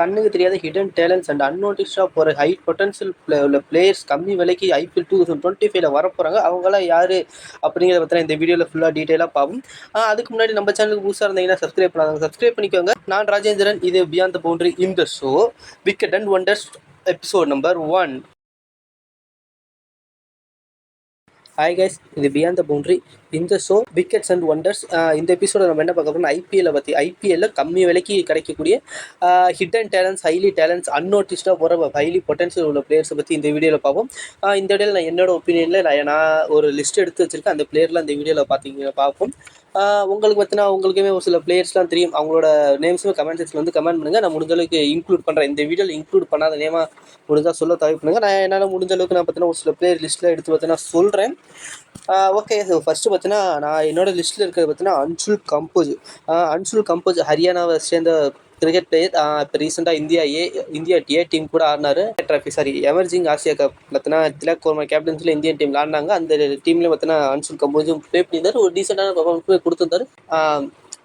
கண்ணுக்கு தெரியாத hidden talents and அன்னோட்டிஸ்டாக போகிற ஹை பொட்டன்ஷியல் உள்ள பிளேயர்ஸ் கம்மி விலைக்கு ஐபிஎல் டூ தௌசண்ட் டுவெண்ட்டி ஃபைவ்ல வரப்போகிறாங்க அவங்களாம் யார் அப்படிங்கிறத பற்றின இந்த வீடியோவில் ஃபுல்லாக டீட்டெயிலாக பார்ப்போம். அதுக்கு முன்னாடி நம்ம சேனலுக்கு புதுசாக இருந்தீங்கன்னா சப்ஸ்கிரைப் பண்ணாங்க சப்ஸ்கிரைப் பண்ணிக்கோங்க. நான் ராஜேந்திரன் இது பியாண்ட் பவுண்டரி இந்த show wicket and wonders episode number one hi guys இது பியாண்ட் த பவுண்டரி இந்த ஷோ விக்கெட்ஸ் அண்ட் ஒண்டர்ஸ் இந்த எபிசோட நம்ம என்ன பார்க்க போகிறோம் ஐபிஎல்லை பற்றி ஐபிஎல்ல கம்மி விலைக்கு கிடைக்கக்கூடிய ஹிடன் டேலண்ட்ஸ் ஹைலி டேலண்ட்ஸ் அன்னோட்டிஸ்டாக போகிற ஹைலி பொட்டன்ஷியல் உள்ள பிளேயர்ஸை பற்றி இந்த வீடியோவில் பார்ப்போம். இந்த வீடியோவில் நான் என்னோட ஒப்பீனியனில் நான் நான் ஒரு லிஸ்ட் எடுத்து வச்சிருக்கேன். அந்த பிளேயரில் இந்த வீடியோவில் பார்த்தீங்கன்னா பார்ப்போம். உங்களுக்கு பார்த்தினா உங்களுக்குமே ஒரு சில பிளேயர்ஸ்லாம் தெரியும். அவங்களோட நேம்ஸுமே கமெண்ட் செக்ஷன் வந்து கமெண்ட் பண்ணுங்கள் நான் முடிஞ்ச அளவுக்கு இன்க்ளூட் பண்ணுறேன் இந்த வீடியோவில் இன்க்ளூட் பண்ணாத நேமாக முடிஞ்சால் சொல்ல தவிர பண்ணுங்கள் நான் என்னால் முடிஞ்ச அளவுக்கு நான் பார்த்தீங்கன்னா ஒரு சில பிளேயர் லிஸ்ட்டில் எடுத்து பார்த்தீங்கன்னா சொல்கிறேன் ஓகே ஃபஸ்ட்டு பார்த்தீங்கன்னா நான் என்னோட லிஸ்ட்டில் இருக்கிறது பார்த்தீங்கன்னா அன்சுல் கம்போஜ். அன்சுல் கம்போஜ் ஹரியானாவை சேர்ந்த கிரிக்கெட் பிளேயர் இப்போ ரீசெண்டாக India A India A team கூட ஆடினாரு. Trophy sorry emerging Asia cup பார்த்தீங்கன்னா திலக் கோர்மா கேப்டன்ஸில் இந்தியன் டீமில் ஆடினாங்க. அந்த டீம்லேயும் பார்த்தீங்கன்னா அன்சுல் கம்போஜும் ப்ளே பண்ணியிருந்தார். ஒரு டீசெண்டான பர்ஃபார்மன்ஸ் கொடுத்துருந்தாரு.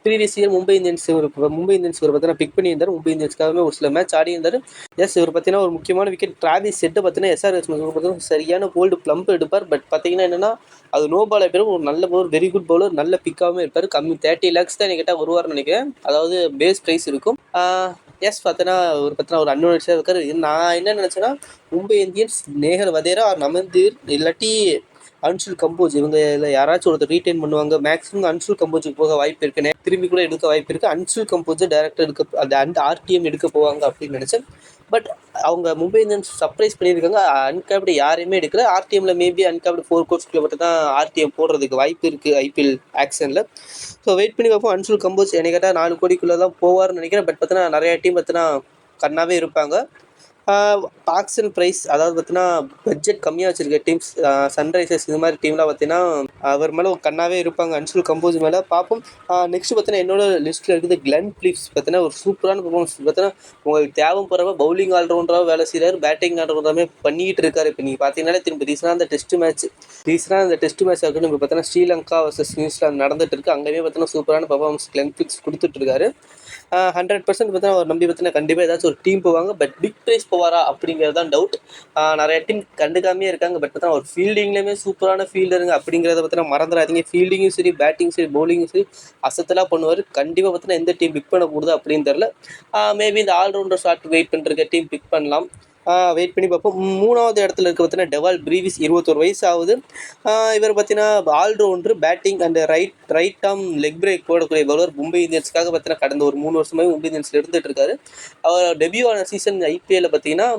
ப்ரீவியஸ் இயர் மும்பை இந்தியன்ஸ் இவர் மும்பை இந்தியன்ஸ் ஒரு பார்த்தீங்கன்னா பிக் பண்ணியிருந்தார். மும்பை இந்தியன்ஸ்க்காகவே ஒரு சில மேட்ச் ஆடி இருந்தார். எஸ் இவர் பார்த்தீங்கன்னா ஒரு முக்கியமான விக்கெட் டிராவிஸ் செட்டு பார்த்தீங்கன்னா எஸ்ஆர்எஸ் பார்த்தீங்கன்னா சரியான போல்டு ப்ளம்ப் எடுப்பார். பட் பார்த்தீங்கன்னா என்னன்னா அது நோ பால் பேரும் ஒரு நல்ல பவுலர் வெரி குட் பவுலர் நல்ல பிக்காகவும் இருப்பார். கம்மி தேர்ட்டி லேக்ஸ் தான் கேட்டால் வருவார்னு நினைக்கிறேன். அதாவது பேஸ் ப்ரைஸ் இருக்கும். எஸ் பார்த்தீங்கன்னா ஒரு பார்த்தீங்கன்னா ஒரு அன்னோனிஸாக இருக்காரு. இது நான் என்ன நினச்சேன்னா மும்பை இந்தியன்ஸ் நேகர் வதேரா நமந்தீர் இல்லாட்டி அன்சுல் கம்போஜ் இவங்க இதில் யாராச்சும் ஒருத்தர் ரீட்டைன் பண்ணுவாங்க மேக்ஸிமம் அன்சுல் கம்போஜுக்கு போக வாய்ப்பு இருக்குன்னு. திரும்பி கூட எடுக்க வாய்ப்பு இருக்குது அன்சுல் கம்போஜை டேரக்டர் எடுக்க அந்த அந்த ஆர்டிஎம் எடுக்க போவாங்க அப்படின்னு நினச்சேன். பட் அவங்க மும்பை இந்தியன்ஸ் சர்ப்ரைஸ் பண்ணியிருக்காங்க. அன்கேப்டு யாரையுமே எடுக்கல. ஆர்டிஎம்ல மேபி அன்கேப்டு ஃபோர் கோர்ஸ்க்குள்ள மட்டும் தான் ஆர்டிஎம் போடுறதுக்கு வாய்ப்பு இருக்குது ஐபிஎல் ஆக்ஷனில் ஸோ வெயிட் பண்ணி பார்ப்போம். அன்சுல் கம்போஸ் என்னை கேட்டால் நாலு கோடிக்குள்ளே தான் போவார்னு நினைக்கிறேன். பட் பார்த்தீங்கன்னா நிறைய டீம் பார்த்தீங்கன்னா கண்ணாவே இருப்பாங்க. ஆக்ஷன் ப்ரைஸ் அதாவது பார்த்தீங்கன்னா பட்ஜெட் கம்மியாக வச்சிருக்க டீம்ஸ் சன்ரைசர்ஸ் இது மாதிரி டீம்லாம் பார்த்தீங்கன்னா அவர் மேலே ஒரு கண்ணாவே இருப்பாங்க. அன்சுல் கம்போஸ் மேலே. பார்ப்போம். நெக்ஸ்ட் பார்த்தீங்கன்னா என்னோட லிஸ்ட்டில் இருக்குது கிளன் பிலிப்ஸ் பார்த்தீங்கன்னா ஒரு சூப்பரான பர்ஃபார்மன்ஸ் பார்த்தீங்கன்னா உங்களுக்கு தேவம் போகிறவ பவுலிங் ஆல்ரவுண்டராக வேலை செய்கிறாரு பேட்டிங் ஆல்ரவுண்டராகவே பண்ணிக்கிட்டு இருக்காரு. இப்போ நீங்கள் பார்த்தீங்கன்னா திரும்ப ரீசனாக அந்த டெஸ்ட் மேட்ச் ரீசனாக அந்த டெஸ்ட் மேட்ச் ஆகட்டும். இப்போ பார்த்தீங்கன்னா ஸ்ரீலங்கா வர்சஸ் நியூசிலாந்து நடந்துட்டு இருக்கு. அங்கேயே பார்த்தீங்கன்னா சூப்பரான பர்ஃபார்மன்ஸ் கிளன் பிலிப்ஸ் கொடுத்துட்டு இருக்காரு. ஹண்ட்ரட் பர்சன்ட் பார்த்தீங்கன்னா அவர் நம்பி பார்த்தீங்கன்னா கண்டிப்பாக ஏதாச்சும் ஒரு டீம் போவாங்க பட் பிக் ப்ரைஸ் போவாரா அப்படிங்கிறது தான் டவுட் நிறைய டீம் கண்டுக்காமே இருக்காங்க பட் பார்த்தா ஒரு ஃபீல்டிங்லேயுமே சூப்பரான ஃபீல்டருங்க அப்படிங்கிறத பார்த்தீங்கன்னா மறந்துடாதீங்க. ஃபீல்டிங்கும் சரி பேட்டிங் சரி பவுலிங்கும் சரி அசத்தலாக பண்ணுவார். கண்டிப்பாக பார்த்தீங்கன்னா எந்த டீம் பிக் பண்ணக்கூடாது அப்படின்னு தெரில மேபி இந்த ஆல்ரவுண்டர் ஷாட் வெயிட் பண்ணுற டீம் பிக் பண்ணலாம். வெயிட் பண்ணி பார்ப்போம். மூணாவது இடத்துல இருக்க பார்த்தீங்கன்னா டெவால் பிரீவிஸ் இருபத்தோரு வயசு ஆகுது இவர் பார்த்தீங்கன்னா all rounder batting and right right arm leg break போடக்கூடிய பவுலர் மும்பை இந்தியன்ஸ்க்காக பார்த்தீங்கன்னா கடந்த ஒரு மூணு வருஷமாவே மும்பை இந்தியன்ஸில் இருந்துகிட்டு இருக்காரு. அவர் டெபியூ ஆன சீசன் ஐபிஎல்ல பார்த்தீங்கன்னா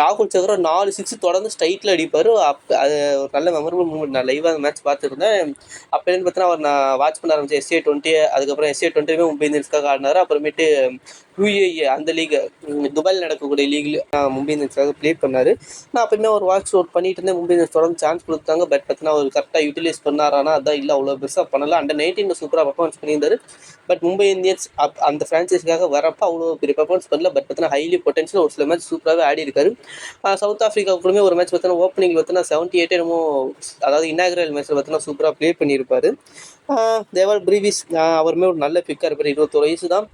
ராகுல் சக்கரம் நாலு சிக்ஸ் தொடர்ந்து ஸ்ட்ரைட்டில் அடிப்பார். அப்போ அது ஒரு நல்ல மெமரபிள் மூமெண்ட் நான் லைவாக அந்த மேட்ச் பார்த்துருந்தேன். அப்போலேருந்து பார்த்தீங்கன்னா அவர் நான் வாட்ச் பண்ண ஆரம்பிச்சேன். எஸ்ஏ டுவெண்ட்டி அதுக்கப்புறம் எஸ்ஏ டுவெண்ட்டியுமே மும்பை இந்தியன்ஸ்க்காக ஆடினார். அப்புறமேட்டு யூஏஏ அந்த லீக் துபாயில் நடக்கக்கூடிய லீக்ல மும்பை இந்தியன்ஸ்க்காக ப்ளே பண்ணார். நான் அப்பயுமே ஒரு வாட்ச் அவுட் பண்ணிட்டு இருந்தேன். மும்பை இந்தியன்ஸ் தொடர்ந்து சான்ஸ் கொடுத்தாங்க. பட் பார்த்தீங்கன்னா அவர் கரெக்டாக யூட்டிலைஸ் பண்ணாரானா அதான் இல்லை. அவ்வளோ பெருசாக பண்ணல. அண்டர் நைன்டீனில் சூப்பராக பர்ஃபார்மன்ஸ் பண்ணியிருந்தார். பட் மும்பை இந்தியன்ஸ் அப் அந்த ஃப்ரான்ச்சைஸிக்காக வரப்போ அவ்வளோ பெரிய பர்ஃபார்மன்ஸ் பண்ணல. பட் பார்த்தீங்கன்னா ஹைலி பொட்டன்ஷியல் ஒரு சில மேட்ச் சூப்பராகவே ஆடி இருக்காரு. சவுத் ஆஃப்ரிக்கா கூடமே ஒரு மேட்ச் பார்த்தீங்கன்னா ஓப்பனிங் பார்த்தீங்கன்னா செவன்ட்டி எயிட் என்னமோ அதாவது இன்னாகரல் மேட்ச்சில் பார்த்தீங்கன்னா சூப்பராக ப்ளே பண்ணியிருப்பார். தேவால் பிரீவிஸ் அவருமே ஒரு நல்ல பிக்காக இருப்பார். இருபத்தொரு வயசு தான்.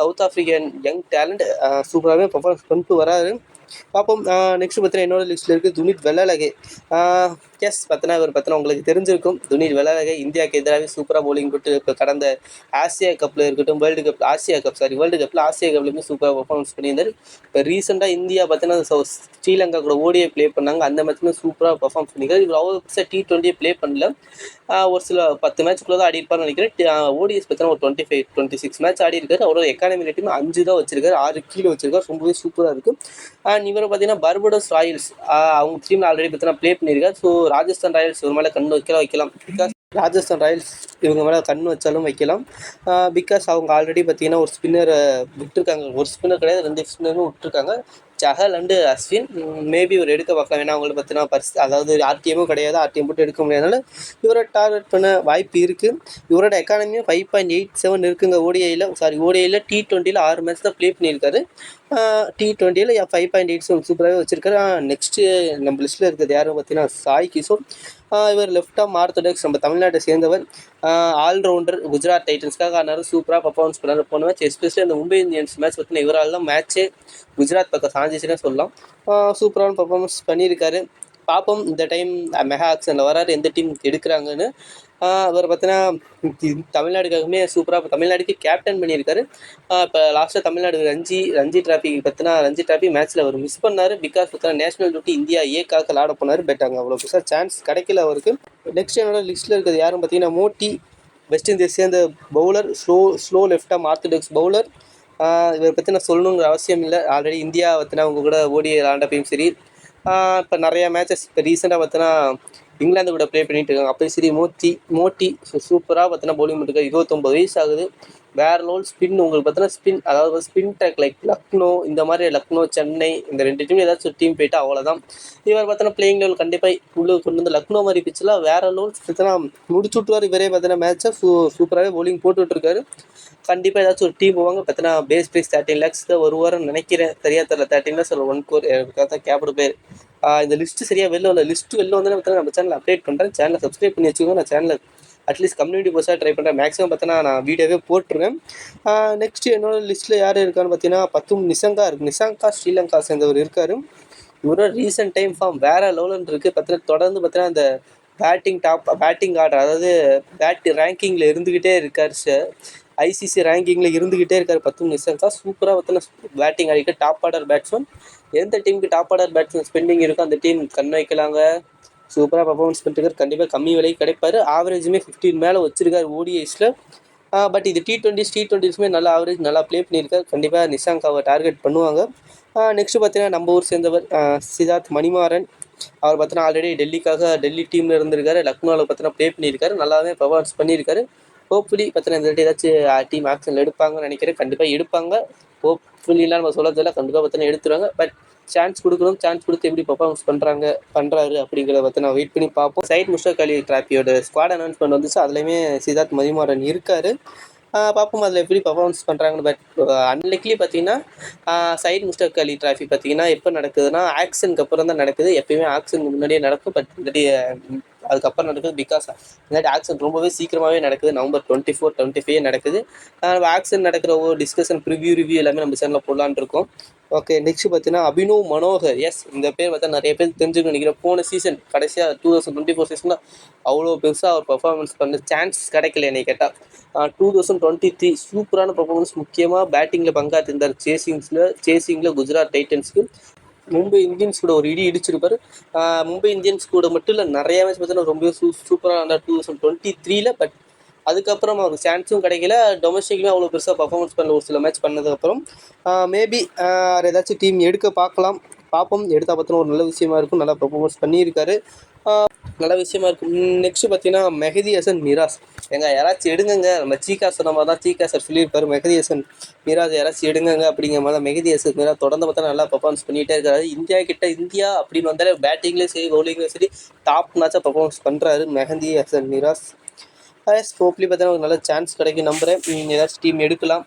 சவுத் ஆஃப்ரிக்கன் யங் டேலண்ட் சூப்பராகவே பர்ஃபார்மன்ஸ் பண்ணிட்டு வராரு. பார்ப்போம். நெக்ஸ்ட் பார்த்தீங்கன்னா என்னோட லிஸ்ட்டில் இருக்குது துனித் வெள்ளலகே. எஸ் பார்த்தீங்கன்னா இவர் பார்த்தீங்கன்னா உங்களுக்கு தெரிஞ்சிருக்கும். துனித் வெள்ளலகை இந்தியாவுக்கு எதிராகவே சூப்பராக போலிங் போட்டு இப்போ கடந்த ஆசியா கப்பில் இருக்கட்டும் World Cup Asia Cup sorry World கப்பில் ஆசியா கப்லேயுமே சூப்பராக பர்ஃபார்மன்ஸ் பண்ணியிருந்தார். இப்போ ரீசெண்டாக இந்தியா பார்த்தீங்கன்னா ஸ்ரீலங்கா கூட ஓடியை ப்ளே பண்ணாங்க. அந்த மேட்ச்மே சூப்பராக பர்ஃபார்ம் பண்ணிக்கிறார் இவர் அவ்வளோ பெருசாக டி டுவெண்ட்டியே ப்ளே பண்ணல. ஒரு சில பத்து மேட்ச்க்குள்ள தான் ஆடி நினைக்கிறேன். ஓடிஎஸ் பார்த்தீங்கன்னா ஒரு twenty five twenty six match ஆடி இருக்காரு. அவரோட எக்கானமி ரேட்டுமே அஞ்சு தான் வச்சிருக்காரு. ஆறு கீழே வச்சிருக்காரு. ரொம்பவே சூப்பராக இருக்கு. அண்ட் இவரை பார்த்தீங்கன்னா பர்படோஸ் ராயல்ஸ் அவங்க டீமில் ஆல்ரெடி பார்த்தீங்கன்னா ப்ளே பண்ணியிருக்காரு ஸோ ராஜஸ்தான் ராயல்ஸ் ஒரு மேலே கண் வைக்கலாம் வைக்கலாம். பிகாஸ் ராஜஸ்தான் ராயல்ஸ் இவங்க மேலே கண் வச்சாலும் வைக்கலாம். பிகாஸ் அவங்க ஆல்ரெடி பார்த்தீங்கன்னா ஒரு ஸ்பின்னரை விட்டுருக்காங்க. ஒரு ஸ்பின்னர் கிடையாது ரெண்டு ஸ்பின்னரும் விட்டுருக்காங்க. சஹல் அண்டு அஸ்வின் மேபி இவர் எடுக்க பார்க்கலாம். ஏன்னா அவங்களுக்கு பார்த்தீங்கன்னா பர்ஸ் அதாவது ஆர்டிஎம்மும் கிடையாது ஆர்டிஎம் போட்டு எடுக்க முடியாதனால இவரை டார்கெட் பண்ண வாய்ப்பு இருக்குது இவரோட எக்கானமியும் ஃபைவ் பாயிண்ட் எயிட் செவன் இருக்குங்க ஓடிஐயில் சாரி ஓடிஐயில் டி டுவெண்ட்டியில் ஆறு மேட்ச் தான் ப்ளே பண்ணியிருக்காரு. டி டுவெண்ட்டியில் ஃபைவ் பாயிண்ட் எயிட் செவன் சூப்பராகவே வச்சிருக்காரு நெக்ஸ்ட்டு நம்ம லிஸ்ட்டில் இருக்கிறது யாரும் பார்த்தீங்கன்னா சாய் கிஷோர். இவர் லெஃப்ட் ஆம் ஆர்த்தடாக்ஸ் நம்ம தமிழ்நாட்டை சேர்ந்தவர். ஆல்ரவுண்டர் குஜராத் டைட்டன்ஸ்க்காக ஆனார் சூப்பராக பர்ஃபார்மன்ஸ் பண்ணார். போன மேட்ச் எஸ்பெஷலி அந்த மும்பை இந்தியன்ஸ் மேட்ச் பார்த்தீங்கன்னா இவரால் தான் மேட்ச்சே குஜராத் பக்கம் சாஞ்சிச்சுன்னே சொல்லலாம். சூப்பரான பர்ஃபார்மன்ஸ் பண்ணியிருக்காரு. பார்ப்போம் இந்த டைம் மெகா ஆக்ஷனில் வராரு எந்த டீம் எடுக்கிறாங்கன்னு. அவர் பார்த்தீங்கன்னா தமிழ்நாடுக்காகவுமே சூப்பராக தமிழ்நாடுக்கு கேப்டன் பண்ணியிருக்காரு. இப்போ லாஸ்ட்டாக தமிழ்நாடு ரஞ்சி ரஞ்சி டிராஃபி பார்த்தினா ரஞ்சி டிராஃபி மேட்ச்சில் அவர் மிஸ் பண்ணார். பிகாஸ் பார்த்தீங்கன்னா நேஷனல் டூட்டி இந்தியா ஏக்காக விளாட போனார். பட் அங்கே அவ்வளோ பெருசாக சான்ஸ் கிடைக்கல அவருக்கு. நெக்ஸ்ட் என்னோட லிஸ்ட்டில் இருக்கிறது யாரும் பார்த்தீங்கன்னா மோட்டி வெஸ்ட் இண்டீஸ் சேர்ந்த பவுலர் ஸ்லோ ஸ்லோ லெஃப்டாக ஆர்த்தடாக்ஸ் பவுலர் இவரை பற்றி நான் சொல்லணுங்கிற அவசியம் இல்லை. ஆல்ரெடி இந்தியா பார்த்தினா அவங்க கூட ஓடி விளாண்டப்பையும் சரி. இப்போ நிறையா மேட்சஸ் இப்போ ரீசெண்டாக பார்த்தோன்னா இங்கிலாந்து கூட ப்ளே பண்ணிட்டு இருக்காங்க. அப்போ சரி மோத்தி மோட்டி ஸோ சூப்பராக பார்த்தோன்னா பவுலிங் பண்ணிருக்காரு இருபத்தொம்பது வயசு ஆகுது. வேற லோல் ஸ்பின் உங்களுக்கு பார்த்தீங்கன்னா ஸ்பின் அதாவது ஸ்பின் ட்ராக் லைக் லக்னோ இந்த மாதிரி லக்னோ சென்னை இந்த ரெண்டு டீம் ஏதாச்சும் ஒரு டீம் போயிட்டு அவ்வளோதான் இவர் பார்த்தோன்னா பிளேயிங் லெவல் கண்டிப்பாக உள்ள கொண்டு வந்து லக்னோ மாதிரி பிச்செலாம் வேற லோல் பார்த்தீங்கன்னா முடிச்சு விட்டுவார் இவரே பார்த்தீங்கன்னா மேட்ச்சை சூ சூப்பராகவே பவுலிங் போட்டுட்ருக்காரு கண்டிப்பாக ஏதாச்சும் ஒரு டீம் போவாங்க. பார்த்தீங்கன்னா பேஸ் ப்ரைஸ் தேர்ட்டின் லேக்ஸ் தான் வருவாருன்னு நினைக்கிறேன். தெரியாத தெரியல. தேர்ட்டின் லேக்ஸ் ஒரு ஒன் கோர் தான் கேப்டு பேர் இந்த லிஸ்ட்டு சரியாக வெளில வரல. லிஸ்ட்டு வெளில வந்து பார்த்தீங்கன்னா நம்ம சேனல் அப்டேட் பண்ணுறேன் சேனலை சப்ஸ்கிரைப் பண்ணி வச்சுக்கோங்க. நான் சேனலில் அட்லீஸ்ட் கம்யூனிட்டி போஸ்ட்டாக ட்ரை பண்ணுறேன் மேக்ஸிமம் பார்த்தீங்கன்னா நான் வீடியோவே போட்டுருவேன் நெக்ஸ்ட் என்னோட லிஸ்ட்டில் யார் இருக்கான்னு பார்த்தீங்கன்னா பத்தும் நிசங்கா இருக்குது நிசங்கா ஸ்ரீலங்கா சேர்ந்தவர் இருக்கார். இவரோட ரீசெண்ட் டைம் ஃபார்ம் வேறு லெவலுன்னு இருக்குது பார்த்தீங்கன்னா தொடர்ந்து பார்த்தீங்கன்னா அந்த பேட்டிங் டாப் பேட்டிங் ஆர்டர் அதாவது பேட் ரேங்கிங்கில் இருந்துக்கிட்டே இருக்கார் சார் ஐசிசி ரேங்கிங்கில் இருந்துக்கிட்டே இருக்கார் பத்து நிசங்கா சூப்பராக பார்த்தீங்கன்னா பேட்டிங் ஆடிக்க டாப் ஆர்டர் பேட்ஸ்மேன் எந்த டீமுக்கு டாப் ஆர்டர் பேட்ஸ்மேன் ஸ்பெண்டிங் இருக்கோ அந்த டீம் கண் வைக்கலாங்க. சூப்பராக பர்ஃபார்மன்ஸ் பண்ணிருக்காரு கண்டிப்பாக கம்மி விலைக்கு கிடைப்பாரு. ஆவரேஜுமே ஃபிஃப்டீன் மேலே வச்சிருக்காரு ஓடிஐஸில் பட் இது டி டுவெண்ட்டிஸ் டி டுவெண்ட்டிஸுமே நல்லா ஆவரேஜ் நல்லா ப்ளே பண்ணியிருக்காரு. கண்டிப்பாக நிஷாங்காவை டார்கெட் பண்ணுவாங்க. நெக்ஸ்ட்டு பார்த்தீங்கன்னா நம்ம ஊர் சேர்ந்தவர் சித்தார்த் மணிமாறன். அவர் பார்த்தீங்கன்னா ஆல்ரெடி டெல்லிக்காக டெல்லி டீமில் இருந்திருக்காரு. லக்னோவில் பார்த்தீங்கன்னா ப்ளே பண்ணியிருக்காரு. நல்லாவே பர்ஃபார்மன்ஸ் பண்ணியிருக்காரு. ஹோப்ஃபுல்லி பார்த்தீங்கன்னா இந்த ஏதாச்சும் டீம் ஆக்ஷனில் எடுப்பாங்கன்னு நினைக்கிறேன். கண்டிப்பாக எடுப்பாங்க. ஹோப்ஃபுல்லிலாம் நம்ம சொல்லதில்ல கண்டிப்பாக பார்த்தீங்கன்னா எடுத்துருவாங்க. பட் சான்ஸ் கொடுக்கணும். சான்ஸ் கொடுத்து எப்படி பர்ஃபார்மன்ஸ் பண்ணுறாங்க பண்ணுறாரு அப்படிங்கிறத பற்றி நான் வெயிட் பண்ணி பார்ப்போம். சைட் முஸ்டக் அலி டிராஃபியோட ஸ்குவாட் அனௌன்ஸ்மெண்ட் வந்துச்சு. அதுலேயுமே சித்தார்த் மதிமாறன் இருக்கார். பார்ப்போம் அதில் எப்படி பர்ஃபார்மன்ஸ் பண்ணுறாங்கன்னு பட் அன்லைக்லி பார்த்தீங்கன்னா சைட் முஸ்டக் அலி டிராஃபி பார்த்தீங்கன்னா எப்போ நடக்குதுன்னா ஆக்ஷனுக்கு அப்புறம் தான் நடக்குது. எப்பயுமே ஆக்ஷனுக்கு முன்னாடியே நடக்கும். பட் முன்னாடியே அதுக்கப்புறம் நடக்குது பிகாஸ் இல்லாட்டி ஆக்சன் ரொம்பவே சீக்கிரமாகவே நடக்குது. November twenty four twenty five நடக்குது ஆக்ஷன் நடக்கிற ஒவ்வொரு டிஸ்கஷன் ப்ரிவியூ ரிவ்யூ எல்லாமே நம்ம சேனலில் போடலான் இருக்கோம். ஓகே நெக்ஸ்ட் பார்த்தீங்கன்னா அபினவ் மனோகர். எஸ் இந்த பேர் பார்த்தா நிறைய பேர் தெரிஞ்சுக்க நினைக்கிறேன். போன சீசன் கடைசியாக டூ தௌசண்ட் டுவெண்ட்டி ஃபோர் சீசனில் அவ்வளோ பெருசாக அவர் பர்ஃபார்மன்ஸ் பண்ண சான்ஸ் கிடைக்கல என்னை கேட்டால் டூ தௌசண்ட் டுவெண்ட்டி த்ரீ சூப்பரான பர்ஃபார்மன்ஸ் முக்கியமாக பேட்டிங்கில் பங்காற்றிருந்தார் சேசிங்ஸில் சேசிங்கில் குஜராத் டைட்டன்ஸ்க்கு மும்பை இந்தியன்ஸ் கூட ஒரு இடி இடிச்சிருப்பார். மும்பை இந்தியன்ஸ் கூட மட்டும் இல்லை நிறைய மேட்ச் பார்த்தீங்கன்னா ரொம்ப சூ சூப்பராக இருந்தார் டூ தௌசண்ட் டுவெண்ட்டி த்ரீல பட் அதுக்கப்புறம் அவருக்கு சான்ஸும் கிடைக்கல. டொமஸ்டிக்லேயும் அவ்வளோ பெருசாக பர்ஃபார்மன்ஸ் பண்ணல ஒரு சில மேட்ச் பண்ணதுக்கப்புறம். மேபி வேறு ஏதாச்சும் டீம் எடுக்க பார்க்கலாம். பார்ப்போம். எடுத்தால் பார்த்தோன்னா ஒரு நல்ல விஷயமா இருக்கும். நல்லா பர்ஃபார்மன்ஸ் பண்ணியிருக்காரு. நல்ல விஷயமா இருக்கும். நெக்ஸ்ட் பார்த்தீங்கன்னா மெஹதி ஹசன் மிராஸ் எங்க யாராச்சும் எடுங்கங்க. நம்ம சீக்கா சொன்ன மாதிரி தான் சீக்கா சார் சொல்லியிருப்பாரு. மெஹதி ஹசன் யாராச்சும் எடுங்கங்க அப்படிங்கிற மாதிரி தான் மெஹதி ஹசன் தொடர்ந்து பார்த்தா நல்லா பர்ஃபார்மன்ஸ் பண்ணிகிட்டே இருக்காரு. இந்தியா கிட்ட இந்தியா அப்படின்னு வந்தாலே பேட்டிங்லேயும் சரி பவுலிங்லேயும் சரி டாப் மேட்சாக பர்ஃபார்மன்ஸ் பண்ணுறாரு மெஹந்தி ஹசன் மிராஸ் எஸ் ஹோப்லி பார்த்தீங்கன்னா ஒரு நல்ல சான்ஸ் கிடைக்கும் நம்புறேன். நீங்கள் ஏதாச்சும் டீம் எடுக்கலாம்.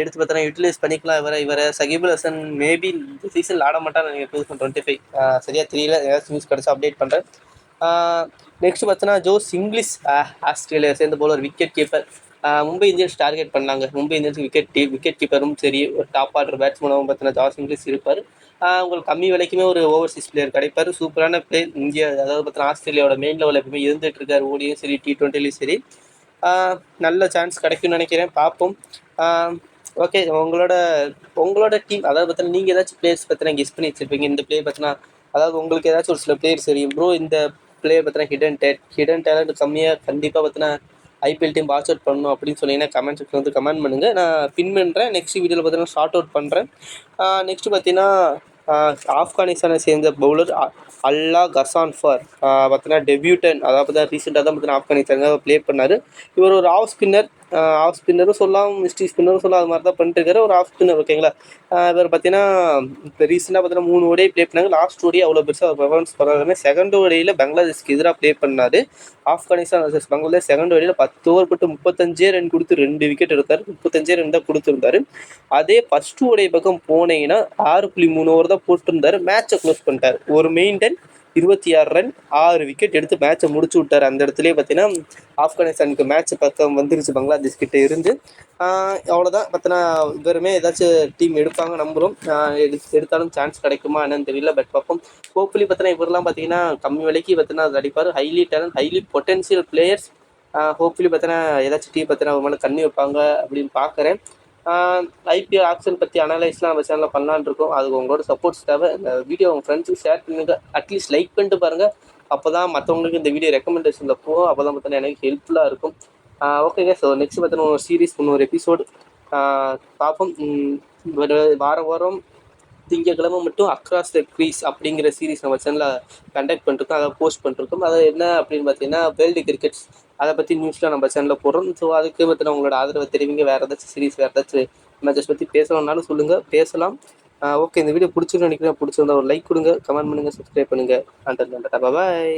எடுத்து பார்த்தோன்னா யூட்டிலைஸ் பண்ணிக்கலாம். இவரை இவரை சகிபுல் ஹசன் மேபி இந்த சீசனில் ஆட மாட்டான்னு நீங்கள் டூ தௌசண்ட் டுவெண்ட்டி ஃபைவ் சரியாக தெரியல. ஏதாச்சும் நியூஸ் கிடச்சா அப்டேட் பண்ணுறேன் நெக்ஸ்ட் பார்த்தோன்னா ஜோஸ் இங்கிலீஷ் ஆஸ்திரேலியா சேர்ந்த போல ஒரு wicket keeper Mumbai Indians target பண்ணாங்க. மும்பை இந்தியன்ஸ் விக்கெட் டீ விக்கெட் கீப்பரும் சரி ஒரு டாப் ஆர்டர் பேட்ஸ்மேனாகவும் பார்த்தீங்கன்னா ஜாஸ் இங்கிலீஷ் இருப்பார். உங்களுக்கு கம்மி விலைக்குமே ஒரு ஓவர்சீஸ் பிளேயர் கிடைப்பார். சூப்பரான பிளேயர் இந்தியா அதாவது பார்த்தீங்கன்னா ஆஸ்திரேலியாவோட மெயின் லெவலில் எப்பவுமே இருந்துகிட்டு இருக்கார். ஓடியும் சரி டி ட்வெண்ட்டிலையும் சரி. நல்ல சான்ஸ் கிடைக்கும்னு நினைக்கிறேன். பார்ப்போம். ஓகே உங்களோட உங்களோட டீம் அதாவது பார்த்தீங்கன்னா நீங்கள் ஏதாச்சும் பிளேயர்ஸ் பார்த்தீங்கன்னா கெஸ் பண்ணி வச்சுருப்பீங்க. இந்த பிளேயர் பார்த்தீங்கன்னா அதாவது உங்களுக்கு ஏதாச்சும் ஒரு சில பிளேயர் தெரியும். ப்ரோ இந்த பிளேயர் பார்த்தீங்கன்னா ஹிடன் டேட் ஹிடன் டேலண்ட் கம்மியாக கண்டிப்பாக பார்த்தீங்கன்னா ஐபிஎல் டீம் வாட்ச் அவுட் பண்ணணும் அப்படின்னு சொன்னீங்கன்னா கமெண்ட் செக்ஷன் வந்து கமெண்ட் பண்ணுங்கள் நான் பின் பண்ணுறேன் நெக்ஸ்ட் வீடியோவில் பார்த்தீங்கன்னா ஷார்ட் அவுட் பண்ணுறேன் நெக்ஸ்ட் பார்த்தீங்கன்னா ஆப்கானிஸ்தானை சேர்ந்த பவுலர் அல்லா கசான் ஃபார். பார்த்தீங்கன்னா டெபியூட்டன் அதாவது பார்த்தீங்கன்னா ரீசெண்டாக தான் பார்த்தீங்கன்னா ஆப்கானிஸ்தானுக்காக ப்ளே பண்ணார். இவர் ஒரு ஆஃப் ஸ்பின்னர் ஆஃப் ஸ்பின்னரும் சொல்லலாம் மிஸ்டி ஸ்பின்னரும் சொல்லலாம் அது மாதிரி தான் பண்ணிட்டு இருக்காரு. ஒரு ஆஃப் ஸ்பின்னர் ஓகேங்களா இவர் பார்த்தீங்கன்னா இப்போ ரீசெண்டாக பார்த்தீங்கன்னா மூணு ஓடே ப்ளே பண்ணாங்க. லாஸ்ட் ஓடியே அவ்வளோ பெருசாக பர்ஃபார்மன்ஸ் பண்ணாலுமே செகண்ட் ஓடியில் பங்களாதேஷ்க்கு எதிராக ப்ளே பண்ணார். ஆப்கானிஸ்தான் வர்சஸ் பங்களாதேஷ். செகண்ட் ஓடியில் பத்து ஓவர் போட்டு முப்பத்தஞ்சே ரன் கொடுத்து ரெண்டு விக்கெட் எடுத்தார். முப்பத்தஞ்சே ரன் தான் கொடுத்துருந்தாரு. அதே ஃபஸ்ட் ஓடைய பக்கம் போனீங்கன்னா ஆறு புள்ளி மூணு ஓவர் தான் போட்டிருந்தார். மேட்சை க்ளோஸ் பண்ணிட்டார். ஒரு மெயின் டென் இருபத்தி ஆறு ரன் ஆறு விக்கெட் எடுத்து மேட்சை முடிச்சு விட்டார். அந்த இடத்துலயே பார்த்தீங்கன்னா ஆப்கானிஸ்தானுக்கு மேட்ச் பக்கம் வந்துருச்சு பங்களாதேஷ் கிட்ட இருந்து. அவ்வளோதான் பார்த்தீங்கன்னா இவருமே ஏதாச்சும் டீம் எடுப்பாங்க நம்புகிறோம் எடுத்து எடுத்தாலும் சான்ஸ் கிடைக்குமா என்னன்னு தெரியல. பட் பார்ப்போம். ஹோப்ஃபுல்லி பார்த்தீங்கன்னா இவரெல்லாம் பார்த்தீங்கன்னா கம்மி விலைக்கு பார்த்தீங்கன்னா அது அடிப்பார் highly talent highly potential players hopefully பார்த்தீங்கன்னா ஏதாச்சும் டீம் பார்த்தீங்கன்னா அவர் மேலே கண்ணி வைப்பாங்க அப்படின்னு பார்க்குறேன். ஐபிஎல் ஆக்ஷன் பற்றி அனலைஸ்லாம் நம்ம சேனலில் பண்ணலான்னு இருக்கோம். அதுக்கு உங்களோட சப்போர்ட்ஸ் தேவை. இந்த வீடியோ உங்கள் ஃப்ரெண்ட்ஸுக்கு ஷேர் பண்ணுங்க. அட்லீஸ்ட் லைக் பண்ணிட்டு பாருங்கள் அப்போ தான் மற்றவங்களுக்கு இந்த வீடியோ ரெக்கமெண்டேஷனில் போகும். அப்போ தான் பார்த்தோன்னா எனக்கு ஹெல்ப்ஃபுல்லாக இருக்கும். ஓகேங்க ஸோ நெக்ஸ்ட் பார்த்தோன்னா ஒரு சீரிஸ் இன்னொரு எபிசோடு பார்ப்போம் வாரம் வாரம் திங்கக்கிழமை மட்டும் அக்ராஸ் த க்ரீஸ் அப்படிங்கிற சீரிஸ் நம்ம சேனலில் கண்டக்ட் பண்ணிருக்கோம். அதை போஸ்ட் பண்ணிருக்கோம். அது என்ன அப்படின்னு பார்த்தீங்கன்னா வேர்ல்டு கிரிக்கெட்ஸ் அதை பற்றி நியூஸ்லாம் நம்ம சேனலில் போடுறோம். ஸோ அதுக்கு பற்றின உங்களோட ஆதரவை தெரிவிங்க. வேறு ஏதாச்சும் சீரிஸ் வேறு ஏதாச்சும் மேட்சஸ் பற்றி பேசணும்னாலும் சொல்லுங்கள் பேசலாம். ஓகே இந்த வீடியோ பிடிச்சிருந்து நினைக்கிறேன். பிடிச்சிருந்தா ஒரு லைக் கொடுங்க. கமெண்ட் பண்ணுங்கள் சப்ஸ்கிரைப் பண்ணுங்கள் அண்டர் பாய்